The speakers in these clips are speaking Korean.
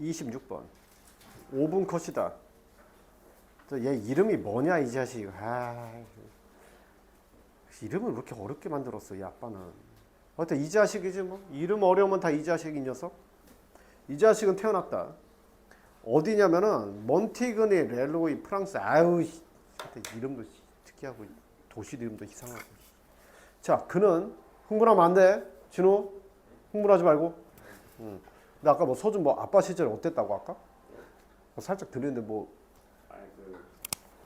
26번. 5분 컷이다. 또얘 이름이 뭐냐 이 자식. 아. 이름을 왜 이렇게 어렵게 만들었어 이 아빠는. 하여튼 이 자식이지 뭐. 이름 어려우면 다 이 자식 이 녀석. 이 자식은 태어났다. 어디냐면은 몬티그니 렐로이 프랑스. 아유 이름도 특이하고 도시 이름도 이상하고. 자 그는 흥분하면 안 돼. 진우 흥분하지 말고. 응. 근데 아까 뭐 서준 뭐 아빠 시절 어땠다고 아까? 뭐 살짝 들리는데 뭐 아니 그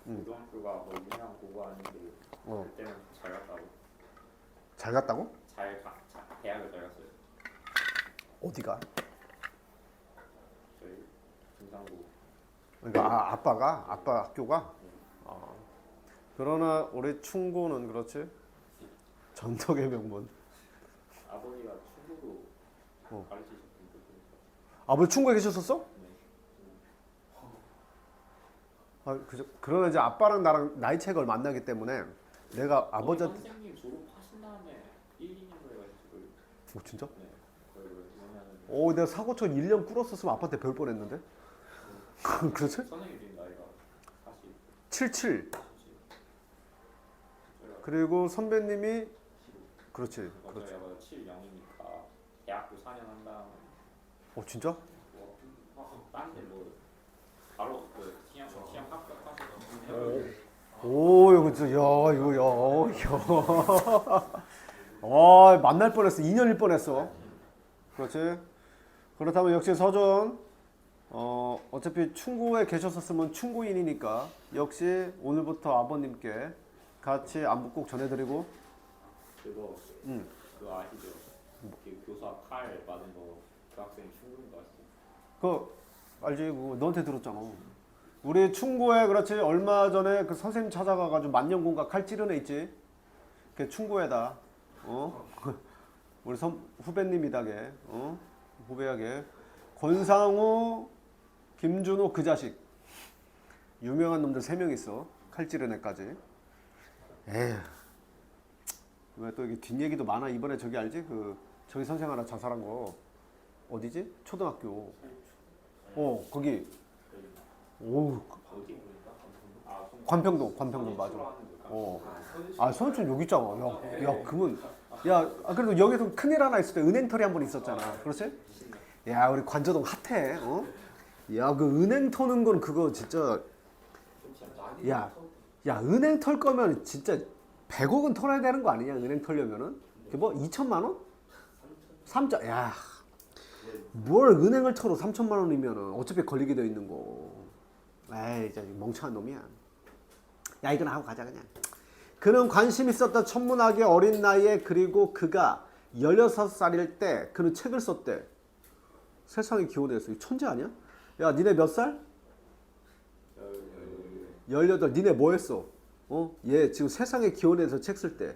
음. 고등학교가 뭐 유명한 고고 아닌데 어. 그때는 잘 갔다고 잘 갔다고? 잘 가, 자, 대학을 잘 갔어요 어디가? 저희 중상고 그러니까 아, 아빠가 아빠 학교가. 어. 그러나 우리 충고는 그렇지. 전덕의 명문. 아버지가 충고도 어. 분이니까 아버지 충고에 계셨었어? 네. 아, 그죠. 그러나 이제 아빠랑 나랑 나이 차이가 얼마 안 나기 때문에 내가 아버지한테 선생님 졸업하신 다음에 1, 2년도에 가지고 어, 진짜? 네 거의 왜냐면 오, 내가 사고천 1년 꿇었었으면 아빠한테 배울 뻔했는데. 그렇지? 선생님 나이가 40 77. 77 그리고 선배님이 그렇지. 그렇지. 아마 70이니까 대학교 4년 한 다음에 어, 진짜? 하시고 오, 이거 진짜 야, 이거 야. 어, 야. 아, 만날 뻔했어. 2년일 뻔했어. 그렇지? 그렇다면 역시 서준 어, 어차피 충고에 계셨었으면 충고인이니까 역시 오늘부터 아버님께 같이 안부 꼭 전해드리고 그거 음. 그거 아시죠? 그 교사 칼 맞은 거 그 학생이 충분히 거 아시죠? 그 알지? 그거 너한테 들었잖아. 우리 충고에 그렇지 얼마 전에 그 선생님 찾아가가지고 만년공과 칼 찌른 애 있지? 그 충고에다 어 우리 선 후배님이다게 어 후배에게 권상우, 김준호 그 자식 유명한 놈들 세 명 있어 칼 찌른 애까지. 에휴 왜또 이게 뒷얘기도 많아 이번에 저기 알지? 그 저기 선생 하나 자살한 거 어디지? 초등학교. 어 거기 오 관평동 관평동 맞아. 어. 아 선촌 여기 있잖아. 야, 야 그러면 야 아, 그래도 여기서 큰일 하나 있을 때 은행털이 한 번 있었잖아. 그렇지? 야 우리 관저동 핫해. 어? 야그 은행 터는 건 그거 진짜 야, 야 은행 털 거면 진짜 100억은 털어야 되는 거 아니냐 은행 털려면은 그뭐 2천만 원? 3천 야. 뭘 은행을 털어 3천만 원이면은 어차피 걸리게 돼 있는 거. 에이, 진짜 멍청한 놈이야. 야, 이건 하고 가자 그냥. 그는 관심 있었던 천문학의 어린 나이에 그리고 그가 16살일 때 그는 책을 썼대. 세상에. 이 천재 아니야? 야, 니네 몇 살? 18. 니네 뭐 했어? 어? 얘 지금 세상에 기원해서 책 쓸 때.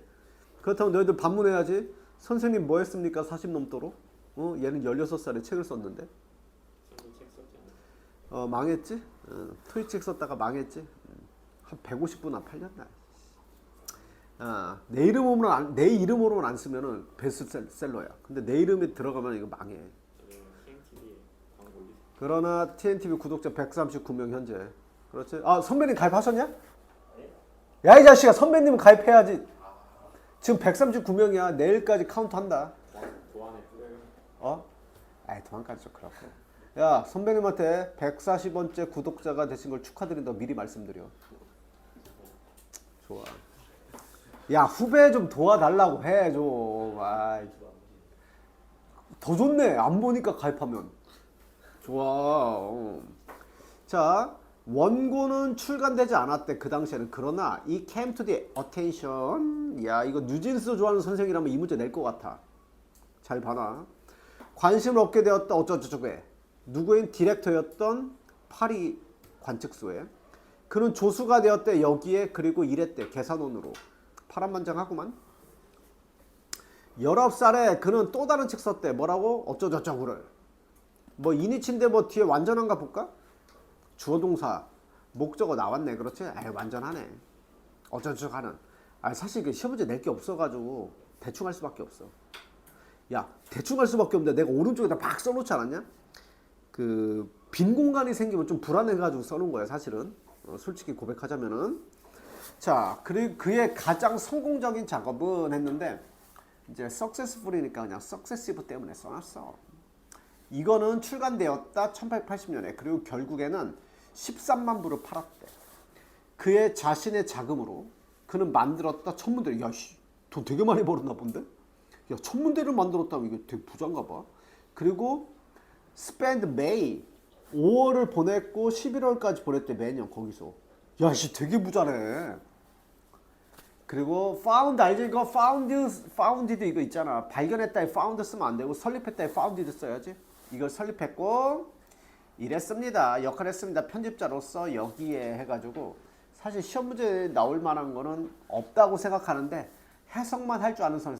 그렇다면 너희들 반문해야지. 선생님 뭐 했습니까? 40 넘도록? 어? 얘는 16살에 책을 썼는데. 책. 어, 망했지? 어, 토익 책 썼다가 망했지? 음, 한 150분 안 팔렸나? 아, 내 이름으로는 안, 내 이름으로는 안 쓰면은 베스트셀러야. 근데 내 이름이 들어가면 이거 망해. 그러나 TNTV 구독자 139명 현재. 그렇지? 아 선배님 가입하셨냐? 야 이 자식아 선배님 가입해야지. 지금 139명이야. 내일까지 카운트한다. 어? 아이 도망가지 좀 그렇고. 야 선배님한테 140원째 구독자가 되신 걸 축하드린다고 미리 말씀드려. 좋아. 야 후배 좀 도와달라고 해 좀. 아이. 더 좋네. 안 보니까 가입하면. 좋아. 어. 자 원고는 출간되지 않았대 그 당시에는 그러나 이 came to the attention 야 이거 뉴진스 좋아하는 선생이라면 이 문제 낼 것 같아 잘 봐라 관심을 얻게 되었다 어쩌저쩌고에 누구인 디렉터였던 파리 관측소에. 그는 조수가 되었대 여기에 그리고 일했대 계산원으로. 파란만장하구만. 19살에 그는 또 다른 책 썼대. 뭐라고? 어쩌저쩌고를. 뭐 이니치인데 뭐 뒤에 완전한가 볼까? 주어 동사. 목적어 나왔네. 그렇지? 아 완전하네. 어쩌저쩌고 하는. 아 사실 그 시험 문제 낼 게 없어가지고 대충 할 수밖에 없어 야 대충 할 수밖에 없는데 내가 오른쪽에다 막 써놓지 않았냐? 그 빈 공간이 생기면 좀 불안해가지고 써놓은 거야 사실은. 어, 솔직히 고백하자면은. 자 그리고 그의 가장 성공적인 작업은 했는데 이제 successful이니까 그냥 successive 때문에 써놨어. 이거는 출간되었다 1880년에. 그리고 결국에는 13만 부를 팔았대. 그의 자신의 자금으로 그는 만들었다 천문대 야씨 돈 되게 많이 벌었나 본데 야 천문대를 만들었다면 이게 되게 부자인가 봐. 그리고 spend May 5월을 보냈고 11월까지 보냈대 매년 거기서. 야 씨 되게 부자네. 그리고 found 알지? 이거 found founded 이거 있잖아. 발견했다에 found 쓰면 안 되고 설립했다에 founded 써야지. 이걸 설립했고 이랬습니다. 역할 했습니다. 편집자로서 여기에 해가지고 사실 시험 문제 나올 만한 거는 없다고 생각하는데 해석만 할 줄 아는 선생